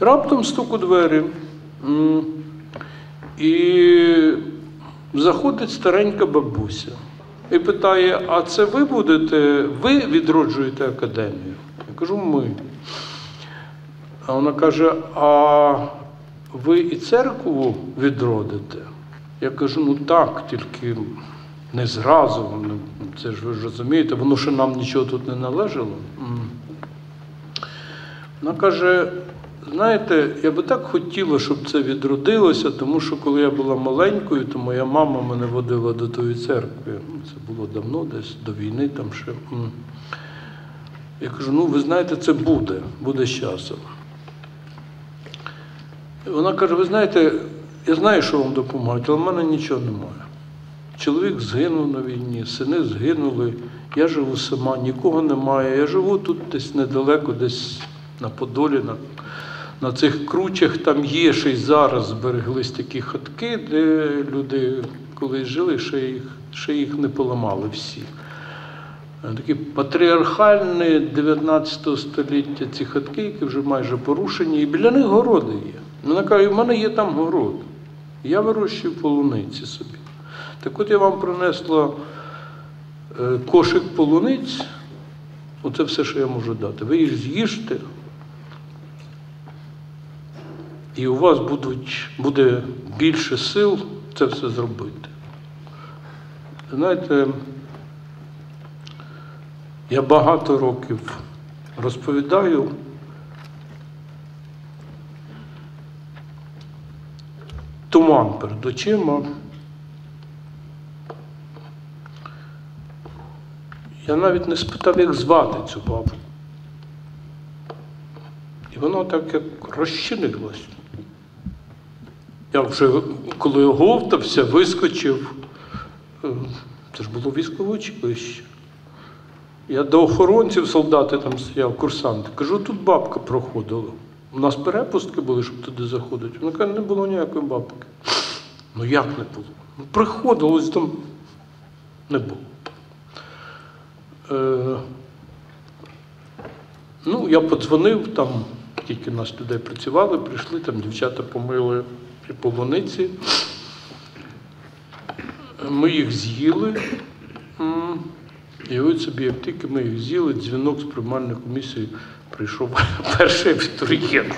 Раптом стук у двері. І заходить старенька бабуся і питає: а це ви будете, ви відроджуєте академію? Я кажу, ми. А вона каже: А ви і церкву відродите? Я кажу, ну так, тільки не зразу. Ну, Це ж ви ж розумієте, воно ще нам нічого тут не належало. Вона каже: знаєте, я би так хотіла, щоб це відродилося, тому що коли я була маленькою, то моя мама мене водила до тої церкви. Ну, Це було давно, десь до війни там ще. Я кажу, ну ви знаєте, це буде, буде з часом. Вона каже: ви знаєте, я знаю, що вам допомагають, але в мене нічого немає. Чоловік згинув на війні, сини згинули, я живу сама, нікого немає. Я живу тут десь недалеко, десь на Подолі, на, на цих кручах. Там є ще й зараз збереглись такі хатки, де люди колись жили, ще їх, ще їх не поламали всі. Е, Такі патріархальні 19 століття ці хатки, які вже майже порушені, і біля них городи є. Вона каже, в мене є там город. Я вирощую полуниці собі. Так от я вам принесла е, кошик полуниць, оце все, що я можу дати. Ви їх з'їжте, і у вас будуть, буде більше сил це все зробити. Знаєте, я багато років розповідаю. Туман перед очима. Я навіть не спитав, як звати цю бабу. І воно так як розчинилось. Я вже, коли оговтався, вискочив. Е, Це ж було військове училище. Я до охоронців солдати там стояв, курсанти. Кажу, тут бабка проходила. У нас перепустки були, щоб туди заходити. Вона каже, не було ніякої бабки. Ну як не було? Ну, приходилось там. Не було. Е, ну, я подзвонив, там тільки нас людей працювали, прийшли, там дівчата помили і полуниці. Ми їх з'їли. І от собі, як тільки ми їх з'їли, дзвінок з приймальної комісії прийшов перший абітурієнт.